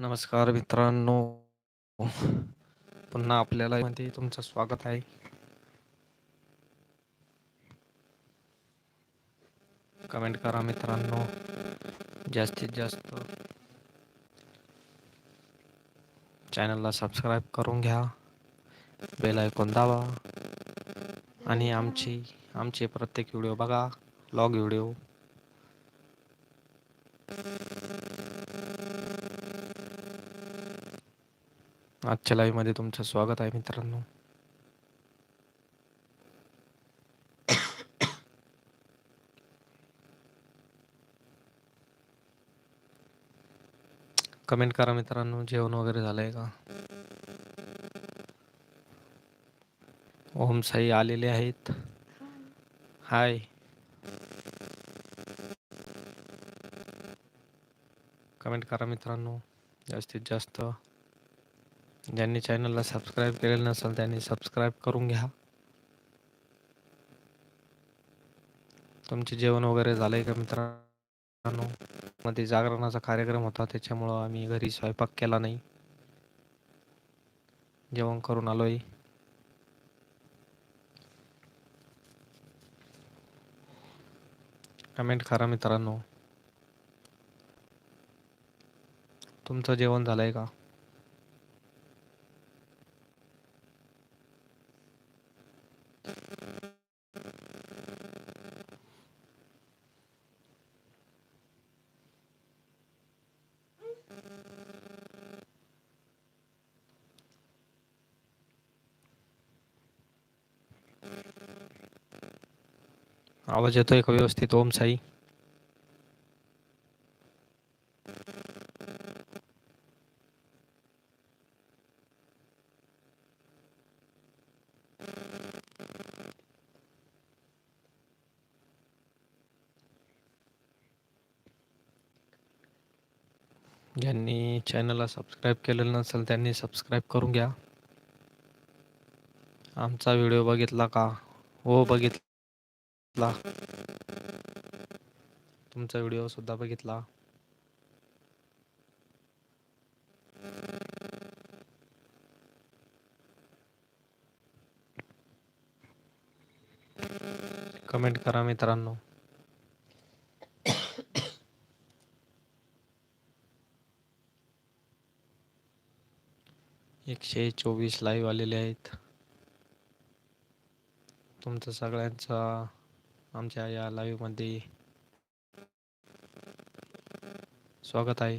नमस्कार मित्रांनो. पुन्हा आपल्याला मध्ये तुमचं स्वागत आहे. कमेंट करा मित्रांनो. जास्तीत जास्त चॅनलला सबस्क्राईब करून घ्या. बेल ऐकून दाबा. आणि आमची आमचे प्रत्येक व्हिडिओ बघा. Log video. आजच्या लाईव्हमध्ये तुमचं स्वागत आहे मित्रांनो. कमेंट करा मित्रांनो जेवण वगैरे झालंय का? ओम साई आलेले आहेत. हाय कमेंट करा मित्रांनो जास्तीत जास्त. ज्यांनी चॅनलला सबस्क्राईब केलेलं नसेल त्यांनी सबस्क्राईब करून घ्या. तुमचे जेवण वगैरे झालंय का मित्रांनो? मध्ये जागरणाचा कार्यक्रम होता त्याच्यामुळं आम्ही घरी स्वयंपाक केला नाही. जेवण करून आलोय. कमेंट करा मित्रांनो. तुमचं जेवण झालंय का? आवाज येतोय का व्यवस्थित ओम साई ज्यांनी चॅनलला सबस्क्राईब केलेलं नसेल त्यांनी सबस्क्राईब करून घ्या. आमचा व्हिडिओ बघितला का? हो बघितला. तुमचा व्हिडिओ सुद्धा बघितला. कमेंट करा मित्रांनो. एकशे चोवीस लाईव्ह आलेले आहेत. तुमचं सगळ्यांचा या लाईव्ह मध्ये स्वागत आहे.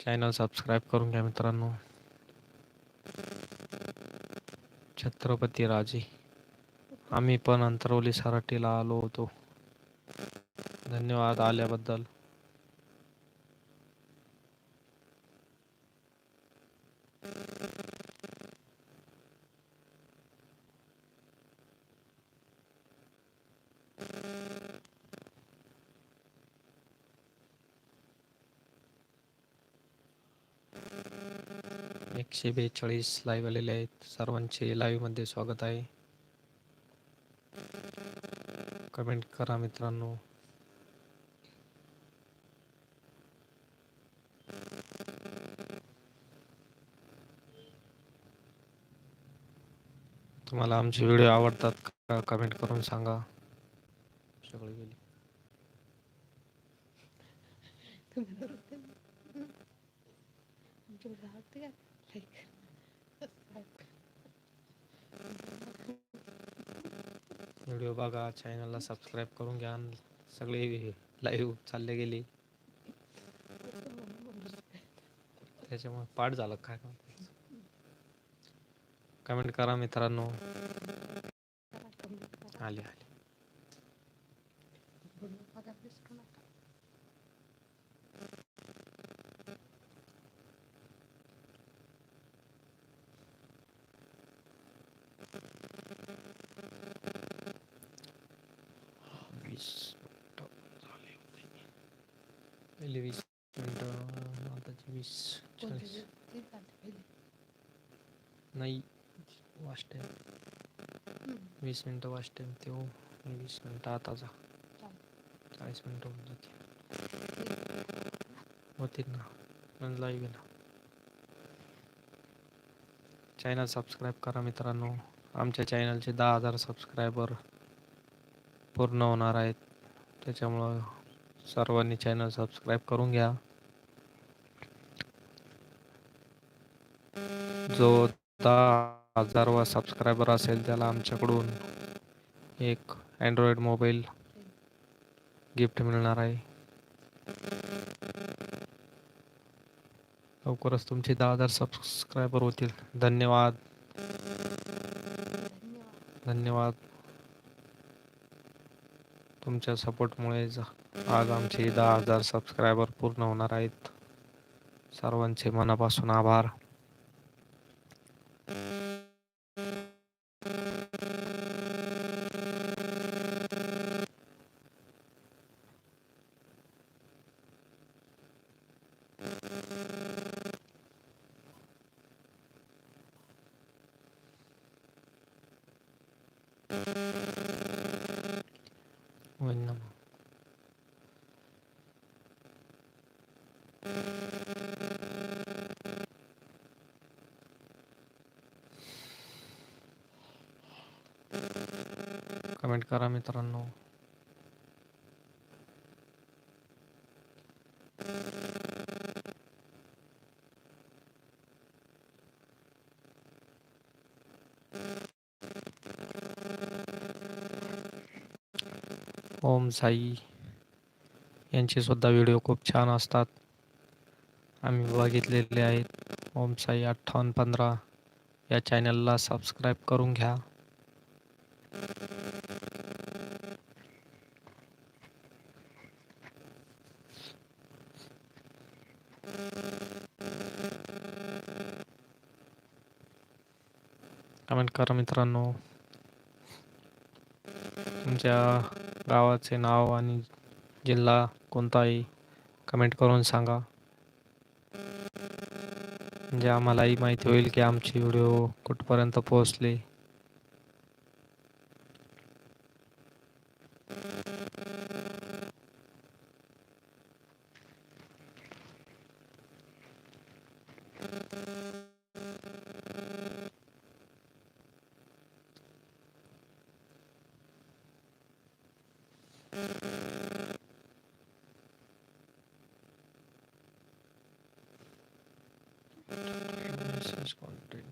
चॅनल सबस्क्राईब करून घ्या मित्रांनो. छत्रपती राजे. आम्ही पण अंतरवली सराटीला आलो होतो. धन्यवाद आल्याबद्दल. एकशे बेचाळीस लाईव्ह आलेले आहेत. सर्वांचे लाईव्हमध्ये स्वागत आहे. कमेंट करा मित्रांनो. तुम्हाला आमचे व्हिडिओ आवडतात का कमेंट करून सांगा. सगळे गेली. व्हिडिओ बघा चॅनलला सबस्क्राईब करून घ्या. सगळे लाईव्ह चालले गेले. त्याच्यामुळे पाठ झालं काय कमेंट करा मित्रांनो. आले आले. वीस मिनिटं झाले पहिले वीस मिनिटं आताची वीस चाळीस नाही वास्ट टाइम वीस मिनिटं वास्ट टाइम ते हो वीस मिनटं आताचा चाळीस मिनटं होऊन जाते होतील ना पण लाईव्ह ना चॅनल सबस्क्राईब करा मित्रांनो आमच्या चॅनलचे दहा हजार सबस्क्रायबर पूर्ण होणार आहेत. त्याच्यामुळं सर्वांनी चॅनल सबस्क्राईब करून घ्या. जो दहा हजार व सबस्क्रायबर असेल त्याला आमच्याकडून एक अँड्रॉइड मोबाईल गिफ्ट मिळणार आहे. लवकरच तुमचे दहा हजार सबस्क्रायबर होतील. धन्यवाद. धन्यवाद. तुमच्या सपोर्टमुळे आज आमचे दहा हजार सबस्क्रायबर पूर्ण होणार आहेत. सर्वांचे मनापासून आभार. कमेंट करा मित्रांनो. ओम साई. यांचे सुद्धा व्हिडिओ खूप छान असतात. आम्ही बघितलेले आहेत. ओम साई अठ्ठावन्न पंधरा. या चॅनलला सबस्क्राईब करून घ्या. कमेंट करा मित्रांनो. तुमच्या गावाचे नाव आणि जिल्हा कोणताही कमेंट करून सांगा. म्हणजे आम्हालाही माहिती होईल की आमचे व्हिडिओ कुठपर्यंत पोहोचले. Content.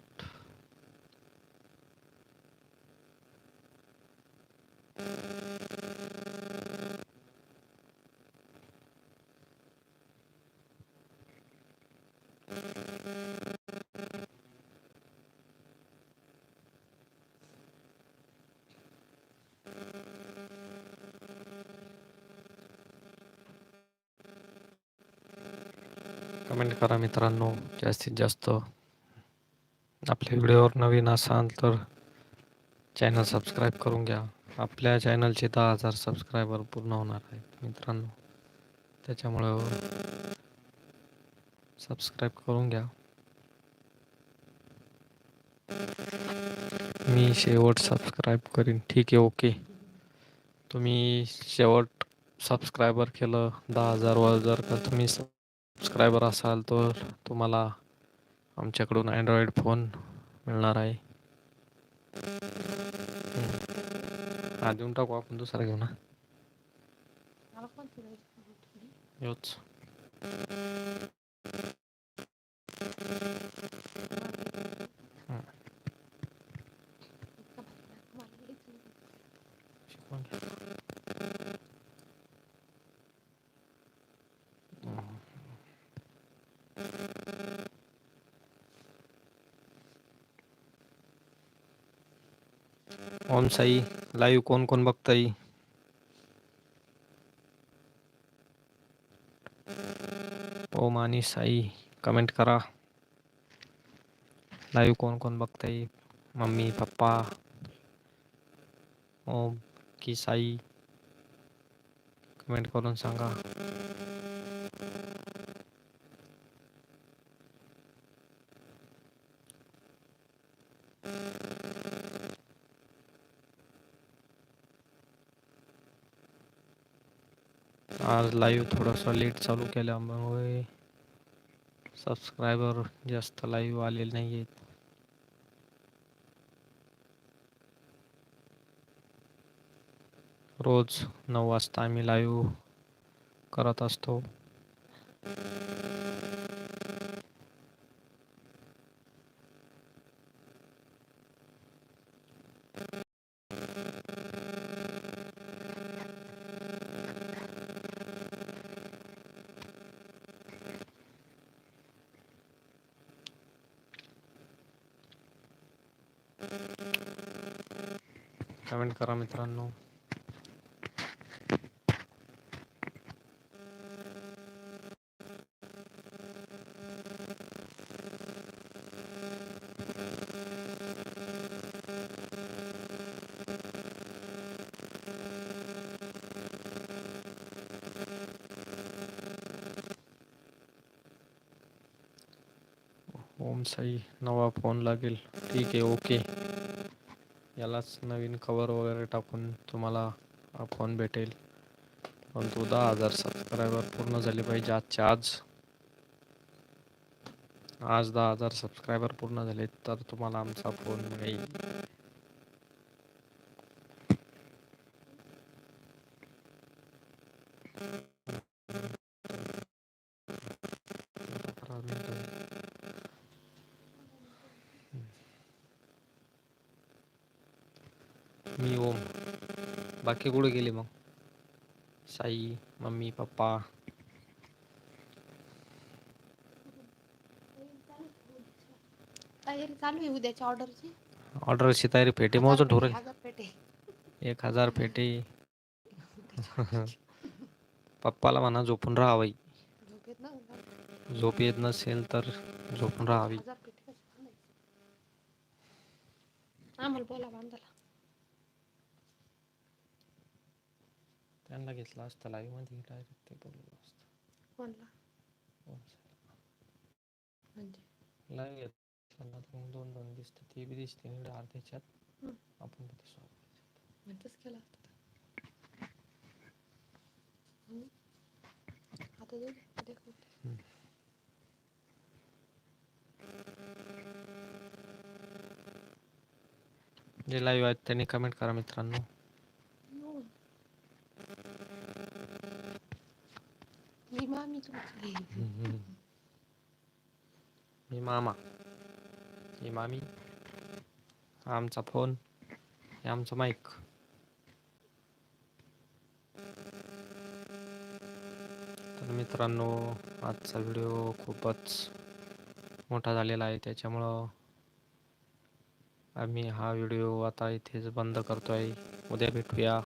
कमेंट करा मित्रांनो जास्तीत जास्त आपल्या व्हिडिओवर नवीन असाल तर चॅनल सबस्क्राईब करून घ्या. आपल्या चॅनलचे दहा हजार सबस्क्रायबर पूर्ण होणार आहेत मित्रांनो. त्याच्यामुळं सबस्क्राईब करून घ्या. मी शेवट सबस्क्राईब करीन. ठीक आहे ओके तुम्ही शेवट सबस्क्रायबर केलं दहा हजारवर जर का तुम्ही सबस्क्रायबर असाल तर तुम्हाला आमच्याकडून अँड्रॉइड फोन मिळणार आहे. हम्म. हा देऊन टाकू आपण दुसरा घेऊ ना. योच. हम्म. शिकवून घ्या. हम्म. ओम साई लाईव्ह कोण कोण बघताई ओम आणि साई कमेंट करा. लाईव्ह कोण कोण बघताय? Mummy papa. ओम की साई. कमेंट करून सांगा. आज लाईव्ह थोडासा लेट चालू केल्यामुळे सबस्क्रायबर जास्त लाईव्ह आलेले नाही आहेत रोज नऊ वाजता आम्ही लाईव्ह करत असतो. करा मित्रांनो. ओम साई नवा फोन लागेल. ठीक आहे ओके. यालाच नवीन कवर वगैरे टाकून तुम्हाला हा फोन भेटेल. परंतु दहा हजार सबस्क्रायबर पूर्ण झाले पाहिजे आजच्या आज. आज दहा हजार सबस्क्रायबर पूर्ण झाले तर तुम्हाला आमचा फोन मिळेल अकरा मिनिटं. मी ओम. बाकी कुठे गेले मग? Sai mummy papa. तयारी चालू आहे उद्याच्या ऑर्डरची. ऑर्डरची तयारी पेटी मोजून ठेवली हजार पेटे. एक हजार पेटी. पप्पाला म्हणा झोपून राहावी. झोपेत ना झोप येत नसेल तर झोपून राहावी. हजार पेटे कशा बांधायचे? आम्हाला बोला बांधायला त्यांना घेतला असता लाईव्हमध्ये डायरेक्ट ते बोललो असतं. कोणला? म्हणजे? लाईव्ह घेतला ना तर मग दोन दोन दिसते ती बी दिसते आणि अर्ध्याच्यात. आपण बी तसं म्हणतच केला असता. आता. जे लाईव्ह आहेत त्यांनी कमेंट करा मित्रांनो हो. मी मामी तुमची मी मामा ही मामी आमचा फोन हे आमचं माईक तर मित्रांनो आजचा व्हिडिओ खूपच मोठा झालेला आहे त्याच्यामुळं आम्ही हा व्हिडिओ आता इथेच बंद करतो आहे उद्या भेटूया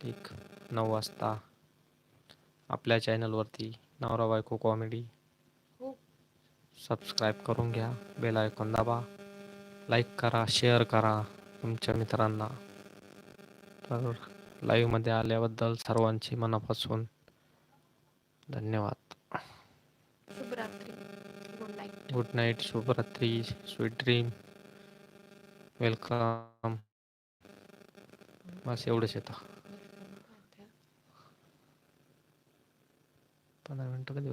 ठीक नऊ वाजता आपल्या चॅनलवरती नवरा बायको कॉमेडी सबस्क्राईब करून घ्या बेल आयकॉन दाबा लाईक करा शेअर करा तुमच्या मित्रांना. तर लाईव्हमध्ये आल्याबद्दल सर्वांची मनापासून धन्यवाद. गुड नाईट गुड नाईट शुभरात्री स्वीट ड्रीम वेलकम बस एवढंच येतं पंधरा मिनटं कधी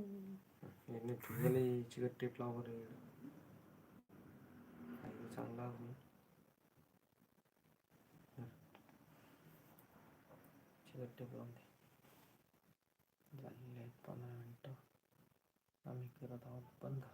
होते चिकट टेप लावर चांगला चिकट टेप लावून दे झालेले आहेत पंधरा मिनटं. आम्ही करत आहोत बंद.